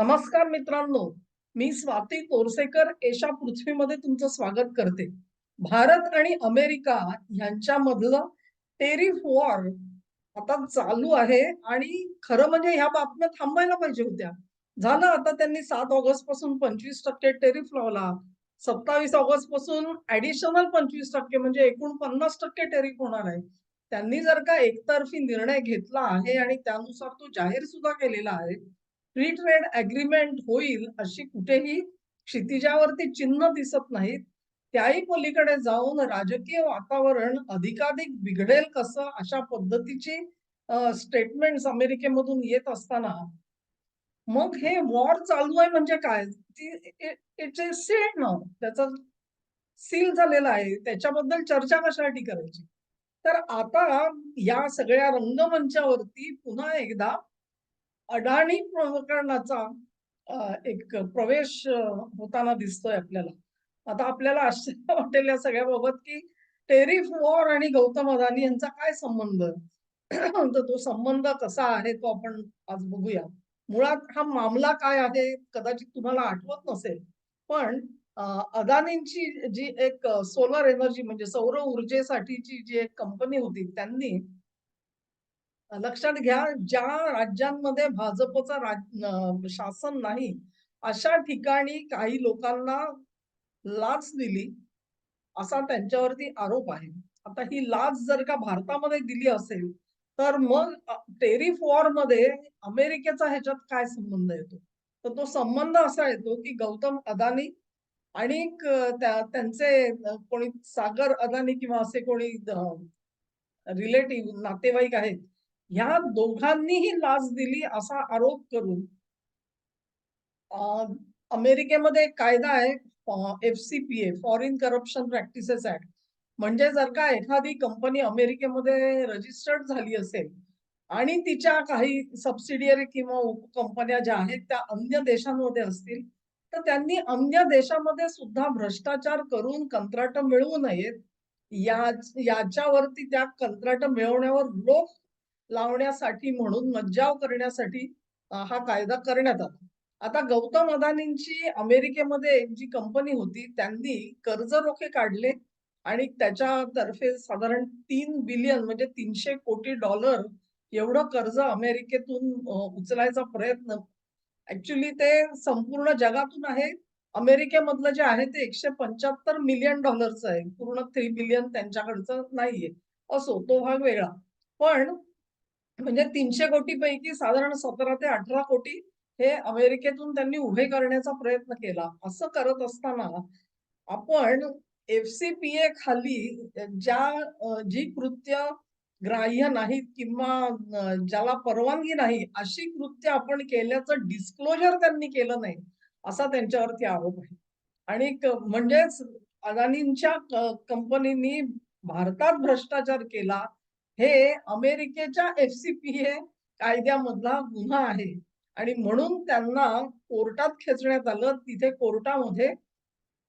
नमस्कार मित्रांनो मी स्वाती तोरसेकर एशा पृथ्वीमध्ये तुमचं स्वागत करते. भारत आणि अमेरिका यांच्यामधलं टेरिफ वॉर आता चालू आहे आणि खरं म्हणजे ह्या बातम्या थांबायला पाहिजे होत्या. झालं आता त्यांनी सात ऑगस्टपासून पंचवीस टक्के टेरिफ लावला. सत्तावीस ऑगस्टपासून ऍडिशनल पंचवीस टक्के म्हणजे एकूण पन्नास टक्के टेरिफ होणार आहे. त्यांनी जर का एकतर्फी निर्णय घेतला आहे आणि त्यानुसार तो जाहीर सुद्धा केलेला आहे फ्री ट्रेड अग्रीमेंट होईल अशी कुठेही क्षितिजावरती चिन्ह दिसत नाहीत. त्याही पलीकडे जाऊन राजकीय वातावरण अधिकाधिक बिघडेल कसं अशा पद्धतीची स्टेटमेंट अमेरिकेमधून येत असताना. मग हे वॉर चालू आहे म्हणजे काय? इट्स ए सेट नाव त्याचा सील झालेला आहे. त्याच्याबद्दल चर्चा कशासाठी करायची? तर आता या सगळ्या रंगमंचावरती पुन्हा एकदा अडाणी प्रकरणाचा एक प्रवेश होताना दिसतोय आपल्याला. आता आपल्याला आश्चर्य वाटेल या सगळ्याबाबत की टेरिफ वॉर आणि गौतम अदानी यांचा काय संबंध? तर तो संबंध कसा आहे तो आपण आज बघूया. मुळात हा मामला काय आहे कदाचित तुम्हाला आठवत नसेल पण अदानींची जी एक सोलर एनर्जी म्हणजे सौर ऊर्जेसाठीची जी एक कंपनी होती त्यांनी लक्षात घ्या ज्या राज्यांमध्ये भाजपचा राज शासन नाही अशा ठिकाणी काही लोकांना लाच दिली असा त्यांच्यावरती आरोप आहे. आता ही लाच जर का भारतामध्ये दिली असेल तर मग टेरिफ वॉरमध्ये अमेरिकेचा ह्याच्यात काय संबंध येतो? तर तो संबंध असा येतो की गौतम अदानी आणि त्यांचे कोणी सागर अदानी किंवा असे कोणी रिलेटिव्ह नातेवाईक आहेत ह्या दोघांनीही लाच दिली असा आरोप करून अमेरिकेमध्ये एक कायदा आहे F C P A foreign corruption practices act म्हणजे जर का एखादी कंपनी अमेरिकेमध्ये रजिस्टर्ड झाली असेल आणि तिच्या काही सबसिडियरी किंवा उपकंपन्या ज्या आहेत त्या अन्य देशांमध्ये असतील तर त्यांनी अन्य देशामध्ये सुद्धा भ्रष्टाचार करून कंत्राट मिळवू नयेत. या याच्यावरती त्या कंत्राट मिळवण्यावर रोख लावण्यासाठी म्हणून मज्जाव करण्यासाठी हा कायदा करण्यात आला. आता गौतम अदानींची अमेरिकेमध्ये एक जी कंपनी होती त्यांनी कर्ज रोखे काढले आणि त्याच्यातर्फे साधारण तीन बिलियन म्हणजे तीनशे कोटी डॉलर एवढं कर्ज अमेरिकेतून उचलायचा प्रयत्न. ऍक्च्युली ते संपूर्ण जगातून आहे. अमेरिकेमधलं जे आहे ते एकशे पंच्याहत्तर मिलियन डॉलरचं आहे. पूर्ण थ्री बिलियन त्यांच्याकडचं नाहीये. असो तो भाग वेगळा. पण म्हणजे तीनशे कोटी पैकी साधारण सतरा ते अठरा कोटी हे अमेरिकेतून त्यांनी उभे करण्याचा प्रयत्न केला. असं करत असताना आपण एफसीपीए खाली ज्या जी कृत्य ग्राह्य नाहीत किंवा ज्याला परवानगी नाही अशी कृत्य आपण केल्याचं डिस्क्लोजर त्यांनी केलं नाही असा त्यांच्यावरती आरोप आहे. आणि म्हणजेच अदानींच्या कंपनीनी भारतात भ्रष्टाचार केला हे अमेरिकेच्या एफ सी पी ए कायद्यामधला गुन्हा आहे. आणि म्हणून त्यांना कोर्टात खेचण्यात आलं. तिथे कोर्टामध्ये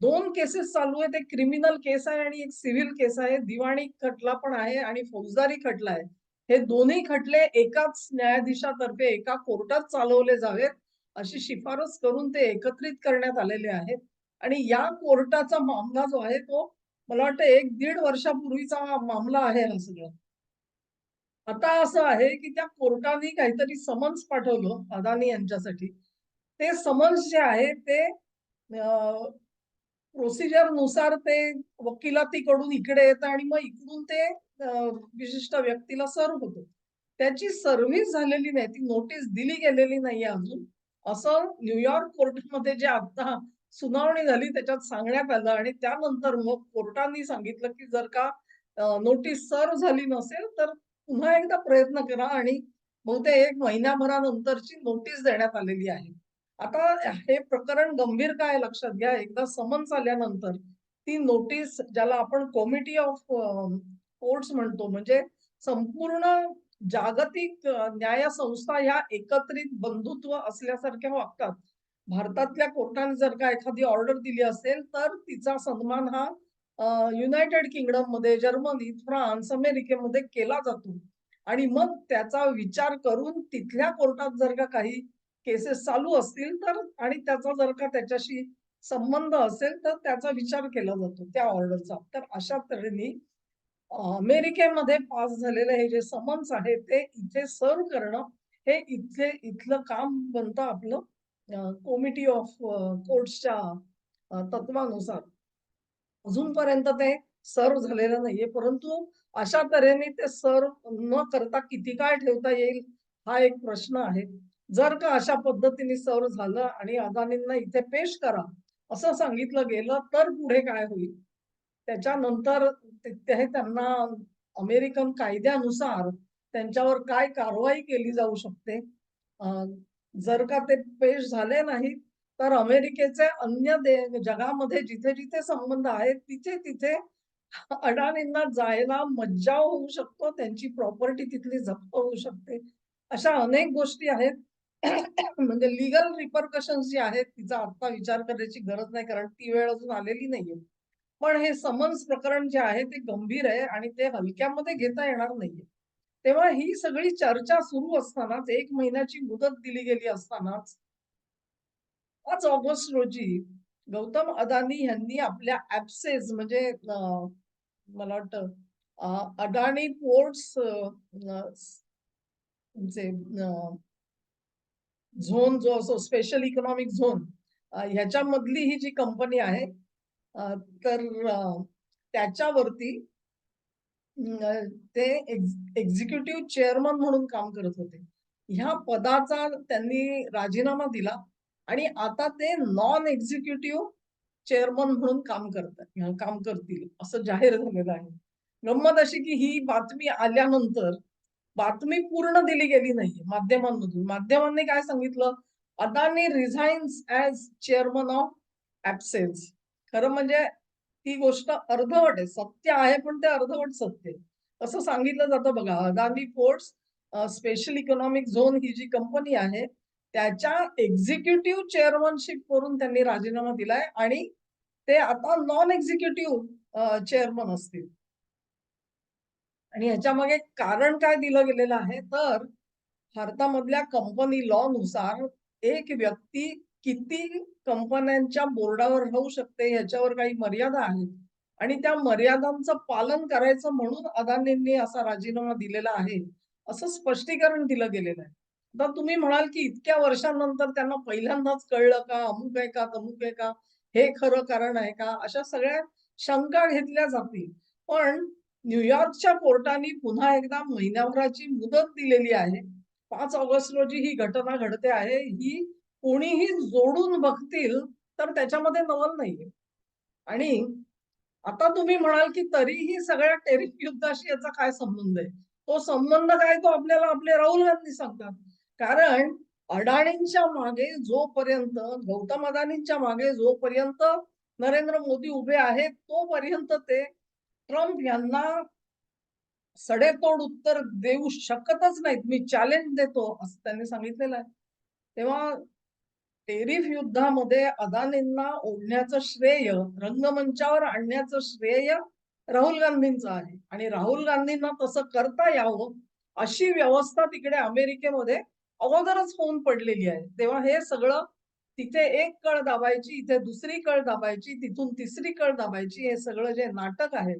दोन केसेस चालू आहेत. एक क्रिमिनल केस आहे आणि एक सिव्हिल केस आहे. दिवाणी खटला पण आहे आणि फौजदारी खटला आहे. हे दोन्ही खटले एकाच न्यायाधीशातर्फे एका कोर्टात चालवले जावेत अशी शिफारस करून ते एकत्रित करण्यात आलेले आहेत. आणि या कोर्टाचा मामला जो आहे तो मला वाटतं एक दीड वर्षापूर्वीचा मामला आहे हा सगळं. आता असं आहे की त्या कोर्टाने काहीतरी समन्स पाठवलं अदानी यांच्यासाठी. ते समन्स जे आहे ते प्रोसिजरनुसार ते वकिलातीकडून इकडे येतं आणि मग इकडून ते विशिष्ट व्यक्तीला सर्व होतं. त्याची सर्व्हिस झालेली नाही ती नोटीस दिली गेलेली नाहीये अजून. असं न्यूयॉर्क कोर्टमध्ये जे आता सुनावणी झाली त्याच्यात सांगण्यात आलं आणि त्यानंतर मग कोर्टाने सांगितलं की जर का नोटीस सर्व झाली नसेल तर पुन्हा एकदा प्रयत्न करा आणि बहुतेक एक महिन्याभरानंतरची नोटीस देण्यात आलेली आहे. आता हे प्रकरण गंभीर काय लक्षात घ्या. एकदा समन्स आल्यानंतर ती नोटीस ज्याला आपण कॉमिटी ऑफ कोर्ट्स म्हणतो म्हणजे संपूर्ण जागतिक न्याय संस्था ह्या एकत्रित बंधुत्व असल्यासारख्या वागतात. भारतातल्या कोर्टाने जर का एखादी ऑर्डर दिली असेल तर तिचा सन्मान हा युनायटेड किंगडममध्ये जर्मनी फ्रान्स अमेरिकेमध्ये केला जातो. आणि मग त्याचा विचार करून तिथल्या कोर्टात जर का काही केसेस चालू असतील तर आणि त्याचा जर का त्याच्याशी संबंध असेल तर त्याचा विचार केला जातो त्या ऑर्डरचा तर अशा तऱ्हेने अमेरिकेमध्ये पास झालेले हे जे समन्स आहे ते इथे सर्व करणं हे इथले इथलं काम बनतं आपलं कमिटी ऑफ कोर्ट्सच्या तत्वानुसार. अजूनपर्यंत ते सर्व झालेलं नाहीये. परंतु अशा तऱ्हेने ते सर्व न करता किती काळ ठेवता येईल हा एक प्रश्न आहे. जर का अशा पद्धतीने सर्व झालं आणि अदानींना इथे पेश करा असं सांगितलं गेलं तर पुढे काय होईल? त्याच्यानंतर ते त्यांना अमेरिकन कायद्यानुसार त्यांच्यावर काय कारवाई केली जाऊ शकते? जर का ते पेश झाले नाहीत तर अमेरिकेचे अन्य दे जगामध्ये जिथे जिथे संबंध आहेत तिथे तिथे अडाणींना जायला मज्जाव होऊ शकतो त्यांची प्रॉपर्टी तिथली जप्त होऊ शकते. अशा अनेक गोष्टी आहेत. म्हणजे लिगल रिपरकशन जी आहेत तिचा आता विचार करण्याची गरज नाही कारण ती वेळ अजून आलेली नाहीये. पण हे समन्स प्रकरण जे आहे ते गंभीर आहे आणि ते हलक्यामध्ये घेता येणार नाहीये. तेव्हा ही सगळी चर्चा सुरू असतानाच एक महिन्याची मुदत दिली गेली असतानाच पाच ऑगस्ट रोजी गौतम अदानी यांनी आपल्या ऍप्सेस म्हणजे मला वाटतं अडाणी पोर्ट्स झोन जो असो स्पेशल इकॉनॉमिक झोन ह्याच्यामधली ही जी कंपनी आहे तर त्याच्यावरती ते एक्झिक्युटिव्ह चेअरमन म्हणून काम करत होते. ह्या पदाचा त्यांनी राजीनामा दिला. आणि आता ते नॉन एक्झिक्युटिव्ह चेअरमन म्हणून काम करतात. काम करतील असं जाहीर झालेलं आहे. गंमत अशी की ही बातमी आल्यानंतर बातमी पूर्ण दिली गेली नाही माध्यमांमधून. माध्यमांनी काय सांगितलं? Adani resigns as chairman of absence खरं म्हणजे ही गोष्ट अर्धवट आहे. सत्य आहे पण ते अर्धवट सत्य असं सांगितलं जातं बघा. Adani ports special economic zone ही जी कंपनी आहे त्याच्या एक्झिक्युटिव्ह चेअरमनशिप वरून त्यांनी राजीनामा दिलाय आणि ते आता नॉन एक्झिक्युटिव्ह चेअरमन असतील. आणि ह्याच्या मागे कारण काय दिलं गेलेलं आहे? तर भारतामधल्या कंपनी लॉ नुसार एक व्यक्ती किती कंपन्यांच्या बोर्डावर राहू शकते ह्याच्यावर काही मर्यादा आहेत. आणि त्या मर्यादांचं पालन करायचं म्हणून अदानींनी असा राजीनामा दिलेला आहे. असं स्पष्टीकरण दिलं गेलेलं आहे. आता तुम्ही म्हणाल की इतक्या वर्षांनंतर त्यांना पहिल्यांदाच कळलं का? अमुक आहे का? तमुक आहे का? हे खरं कारण आहे का? अशा सगळ्या शंका घेतल्या जातील. पण न्यूयॉर्कच्या कोर्टाने पुन्हा एकदा महिन्याभराची मुदत दिलेली आहे. पाच ऑगस्ट रोजी ही घटना घडते आहे. ही कोणीही जोडून बघतील तर त्याच्यामध्ये नवल नाहीये. आणि आता तुम्ही म्हणाल की तरीही सगळ्या टेरिफ युद्धाशी याचा काय संबंध आहे? तो संबंध काय तो आपल्याला आपले राहुल गांधी सांगतात. कारण अडाणींच्या मागे जोपर्यंत गौतम अदानींच्या मागे जोपर्यंत नरेंद्र मोदी उभे आहेत तोपर्यंत ते ट्रम्प यांना सडेतोड उत्तर देऊ शकतच नाहीत. मी चॅलेंज देतो असं त्यांनी सांगितलेलं आहे. तेव्हा टेरिफ युद्धामध्ये अदानींना ओढण्याचं श्रेय रंगमंचावर आणण्याचं श्रेय राहुल गांधींचं आहे. आणि राहुल गांधींना तसं करता यावं अशी व्यवस्था तिकडे अमेरिकेमध्ये अगोदरच होऊन पडलेली आहे. तेव्हा हे सगळं तिथे एक कळ दाबायची इथे दुसरी कळ दाबायची तिथून तिसरी कळ दाबायची हे सगळं जे नाटक आहे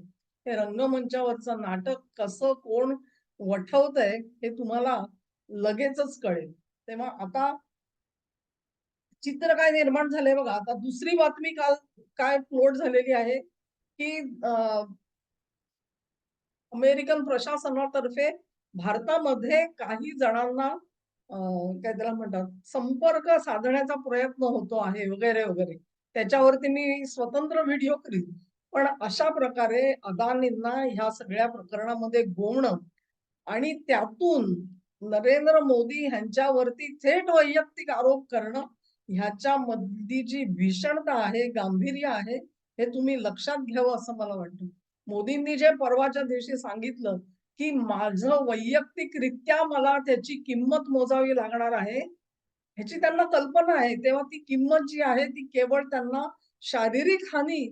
हे रंगमंचावरचं नाटक कसं कोण वठवत आहे हे तुम्हाला लगेचच कळेल. तेव्हा आता चित्र काय निर्माण झालंय बघा. आता दुसरी बातमी काल काय फ्लोट झालेली आहे की अमेरिकन प्रशासनातर्फे भारतामध्ये काही जणांना काय त्याला म्हणतात संपर्क साधण्याचा प्रयत्न होतो आहे वगैरे वगैरे. त्याच्यावरती मी स्वतंत्र व्हिडिओ करीन. पण अशा प्रकारे अदानींना ह्या सगळ्या प्रकरणामध्ये गोवणं आणि त्यातून नरेंद्र मोदी ह्यांच्यावरती थेट वैयक्तिक आरोप करणं ह्याच्या मधली जी भीषणता आहे गांभीर्य आहे हे तुम्ही लक्षात घ्यावं असं मला वाटतं. मोदींनी जे परवाच्या दिवशी सांगितलं की माझं वैयक्तिकरित्या मला त्याची किंमत मोजावी लागणार आहे ह्याची त्यांना कल्पना आहे. तेव्हा ती किंमत जी आहे ती केवळ त्यांना शारीरिक हानी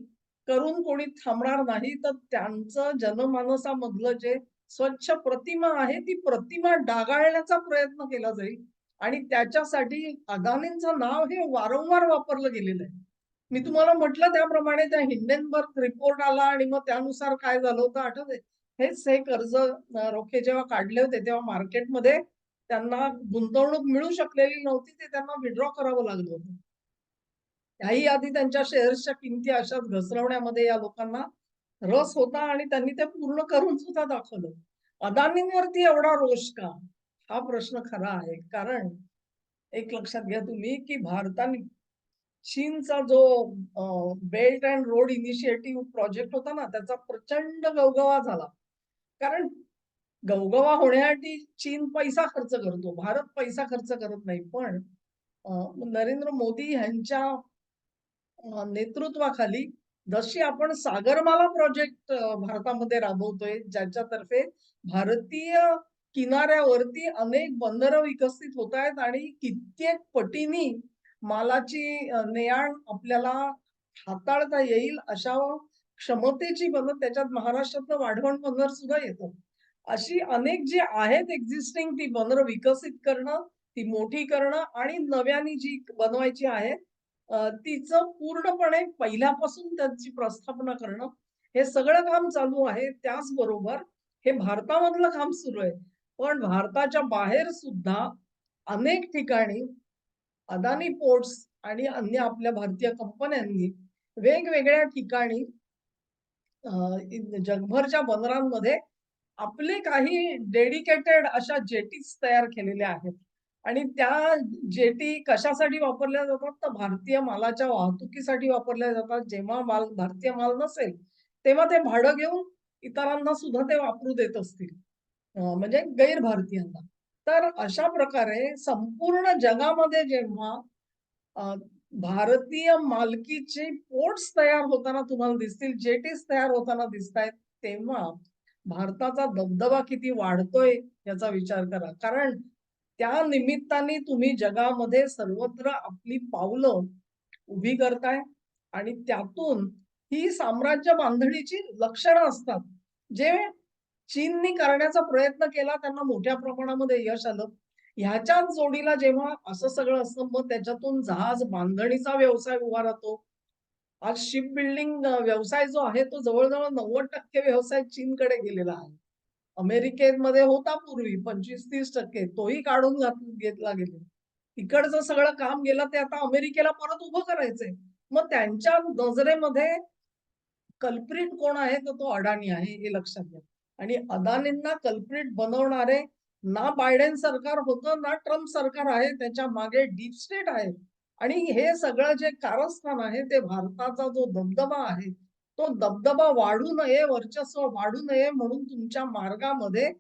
करून कोणी थांबणार नाही. तर त्यांचं जनमानसामधलं जे स्वच्छ प्रतिमा आहे ती प्रतिमा डागाळण्याचा प्रयत्न केला जाईल. आणि त्याच्यासाठी अदानींचं नाव हे वारंवार वापरलं गेलेलं आहे. मी तुम्हाला म्हटलं त्याप्रमाणे त्या हिंडेनबर्ग रिपोर्ट आला आणि मग त्यानुसार काय झालं होतं आठवते हेच हे कर्ज रोखे जेव्हा काढले होते तेव्हा मार्केटमध्ये त्यांना गुंतवणूक मिळू शकलेली नव्हती ते त्यांना विड्रॉ करावं लागलं होतं. त्याही आधी त्यांच्या शेअर्सच्या किमती अशाच घसरवण्यामध्ये या लोकांना रस होता आणि त्यांनी ते पूर्ण करून सुद्धा दाखवलं. अदानींवरती एवढा रोष का? हा प्रश्न खरा आहे. कारण एक लक्षात घ्या तुम्ही की भारताने चीनचा जो belt and road initiative project होता ना त्याचा प्रचंड गवगवा झाला. कारण गवगवा होण्यासाठी चीन पैसा खर्च करतो भारत पैसा खर्च करत नाही. पण नरेंद्र मोदी यांच्या नेतृत्वाखाली जशी आपण सागरमाला प्रोजेक्ट भारतामध्ये राबवतोय ज्याच्यातर्फे भारतीय किनाऱ्यावरती अनेक बंदरं विकसित होत आहेत आणि कित्येक पटीनी मालाची ने नेआण आपल्याला हाताळता येईल अशा क्षमतेची बंदर त्याच्यात महाराष्ट्रातलं वाढवण बंदर सुद्धा येतं. अशी अनेक जी आहेत एक्झिस्टिंग ती बंदर विकसित करणं ती मोठी करणं आणि नव्याने जी बनवायची आहे तिचं पूर्णपणे पहिल्यापासून त्यांची प्रस्थापना करणं हे सगळं काम चालू आहे. त्याचबरोबर हे भारतामधलं काम सुरू आहे. पण भारताच्या बाहेर सुद्धा अनेक ठिकाणी अदानी पोर्ट्स आणि अन्य आपल्या भारतीय कंपन्यांनी वेगवेगळ्या ठिकाणी जगभरच्या बंदरांमध्ये आपले काही डेडिकेटेड अशा जेटीज तयार केलेल्या आहेत. आणि त्या जेटी कशासाठी वापरल्या जातात? तर भारतीय मालाच्या वाहतुकीसाठी वापरल्या जातात. जेव्हा माल भारतीय माल नसेल तेव्हा ते भाडं घेऊन इतरांना सुद्धा ते वापरू देत असतील. म्हणजे गैर भारतीयांना. तर अशा प्रकारे संपूर्ण जगामध्ये जेव्हा भारतीय मालकीचे पोर्ट्स तयार होताना तुम्हाला दिसतील जेटीस तयार होताना दिसत आहेत तेव्हा भारताचा दबदबा किती वाढतोय याचा विचार करा. कारण त्या निमित्ताने तुम्ही जगामध्ये सर्वत्र आपली पावलं उभी करताय आणि त्यातून ही साम्राज्य बांधणीची लक्षणं असतात. जे चीननी करण्याचा प्रयत्न केला त्यांना मोठ्या प्रमाणामध्ये यश आलं. ह्याच्याच जोडीला जेव्हा असं सगळं असतं मग त्याच्यातून जहाज बांधणीचा व्यवसाय उभा राहतो. आज शिप बिल्डिंग व्यवसाय जो आहे तो जवळजवळ नव्वद टक्के व्यवसाय चीनकडे गेलेला आहे. अमेरिकेमध्ये होता पूर्वी पंचवीस तीस टक्के तोही काढून घेतला गेला. तिकडचं सगळं काम गेलं ते आता अमेरिकेला परत उभं करायचंय. मग त्यांच्या नजरेमध्ये कल्प्रिट कोण आहे तर तो अडाणी आहे हे लक्षात घ्या. आणि अदानींना कल्प्रिट बनवणारे ना बायडेन सरकार होतं ना ट्रम्प सरकार आहे त्याच्यामागे डीप स्टेट आहे. आणि हे सगळं जे कारस्थान आहे ते भारताचा जो दबदबा आहे तो दबदबा वाढू नये वर्चस्व वाढू नये म्हणून तुमच्या मार्गामध्ये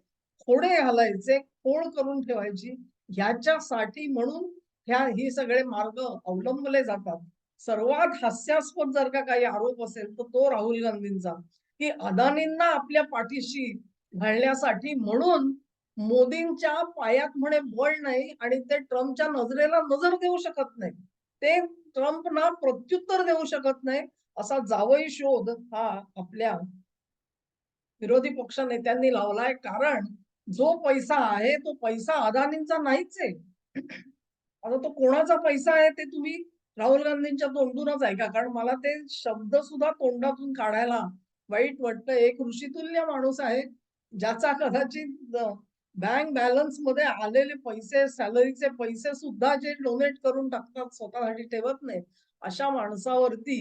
खोडे घालायचे खोड करून ठेवायची ह्याच्यासाठी म्हणून ह्या ही सगळे मार्ग अवलंबले जातात. सर्वात हास्यास्पद जर का काही आरोप असेल तर तो राहुल गांधींचा. की अदानींना आपल्या पाठीशी घालण्यासाठी म्हणून मोदींच्या पायात म्हणे बळ नाही आणि ते ट्रम्पच्या नजरेला नजर देऊ शकत नाही. ते ट्रम्पना प्रत्युत्तर देऊ शकत नाही असा जावई शोध हा आपल्या विरोधी पक्ष नेत्यांनी लावलाय. कारण जो पैसा आहे तो पैसा अदानींचा नाहीच आहे. आता तो कोणाचा पैसा आहे ते तुम्ही राहुल गांधींच्या तोंडूनच ऐका. कारण मला ते शब्द सुद्धा तोंडातून काढायला वाईट वाटतं. एक ऋषितुल्य माणूस आहे ज्याचा कदाचित बँक बॅलन्समध्ये आलेले पैसे सॅलरीचे पैसे सुद्धा जे डोनेट करून टाकतात स्वतःसाठी ठेवत नाहीत अशा माणसावरती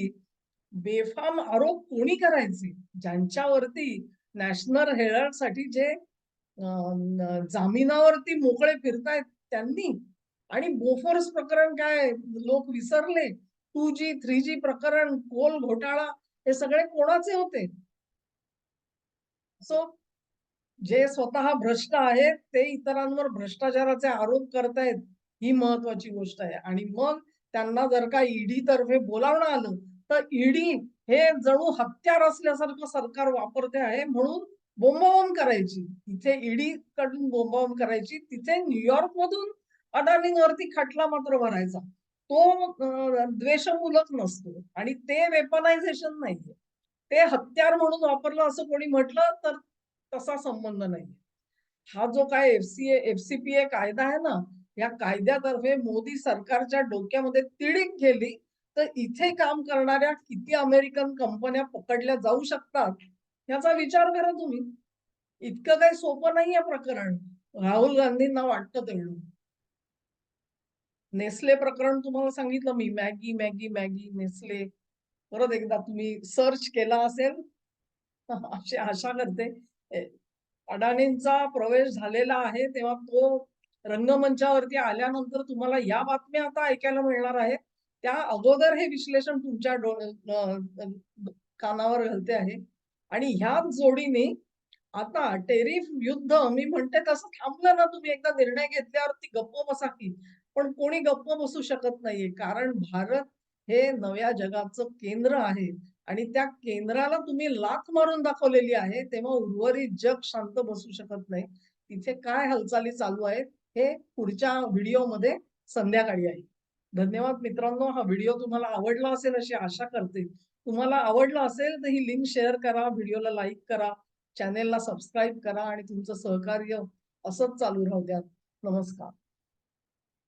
बेफाम आरोप कोणी करायचे? ज्यांच्यावरती नॅशनल हेराल्डसाठी जे जामिनावरती मोकळे फिरतायत त्यांनी? आणि बोफोर्स प्रकरण काय? लोक विसरले? टू जी थ्री जी प्रकरण कोल घोटाळा हे सगळे कोणाचे होते? सो जे स्वतः भ्रष्ट आहेत ते इतरांवर भ्रष्टाचाराचे आरोप करतायत ही महत्वाची गोष्ट आहे. आणि मग त्यांना जर का ईडी तर्फे बोलावणं आलं तर ईडी हे जणू हत्यार असल्यासारखं सरकार वापरते आहे म्हणून बोंबावून करायची. तिथे ईडी कडून बोंबावून करायची. तिथे न्यूयॉर्क मधून अडाणींवरती खटला मात्र भरायचा. तो द्वेषमूलक नसतो. आणि ते वेपनायझेशन नाहीये. ते हत्यार म्हणून वापरलं असं कोणी म्हटलं तर तसा संबंध नाही हा जो काय एफसीए एफसीपीए कायदा आहे ना या कायद्यातर्फे मोदी सरकारच्या डोक्यामध्ये तिडीक गेली तर इथे काम करणाऱ्या किती अमेरिकन कंपन्या पकडल्या जाऊ शकतात याचा विचार करा तुम्ही. इतकं काही सोपं नाहीये प्रकरण. राहुल गांधींना वाटतं तेवढं. नेस्ले प्रकरण तुम्हाला सांगितलं मी मॅगी मॅगी मॅगी नेस्ले. परत एकदा तुम्ही सर्च केला असेल अशी आशा करते. अडाणींचा प्रवेश झालेला आहे तेव्हा तो रंगमंचावरती आल्यानंतर तुम्हाला या बातम्या आता ऐकायला मिळणार आहेत. त्या अगोदर हे विश्लेषण तुमच्या कानावर घालते आहे. आणि ह्याच जोडीने आता टेरिफ युद्ध मी म्हणते तसं थांबलं ना तुम्ही एकदा निर्णय घेतल्यावरती गप्प बसा की. पण कोणी गप्प बसू शकत नाहीये कारण भारत हे नव्या जगाचं केंद्र आहे. आणि त्या केंद्राला तुम्ही लाख मारून दाखवलेली आहे तेव्हा उर्वरित जग शांत बसू शकत नाही. तिथे काय हालचाली चालू आहेत हे पुढच्या व्हिडिओमध्ये संध्याकाळी आहे. धन्यवाद मित्रांनो हा व्हिडिओ तुम्हाला आवडला असेल अशी आशा करते. तुम्हाला आवडला असेल तर ही लिंक शेअर करा व्हिडिओला लाईक करा चॅनेलला सबस्क्राईब करा आणि तुमचं सहकार्य असंच चालू राहू द्या. नमस्कार.